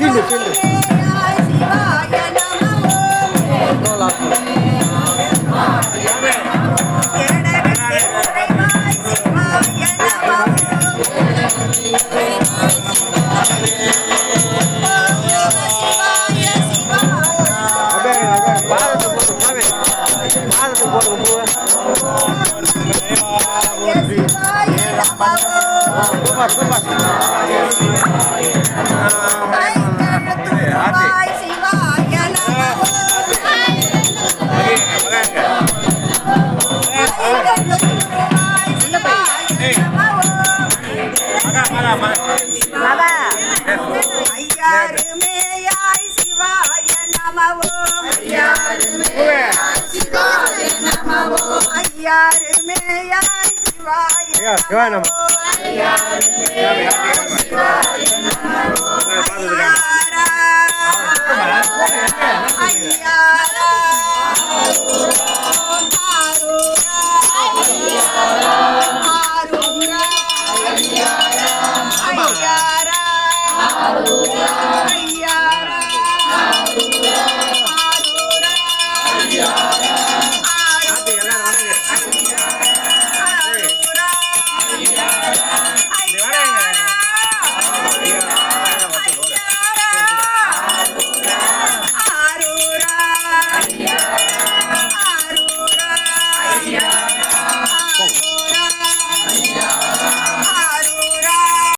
Feel it, feel it. Hey. ஐயாருமேயாய் சிவாய நமவோ. ஐயாருமேயாய் சிவாய நமோ. ஐயாருமேயாய் சிவாய நமோ lugar.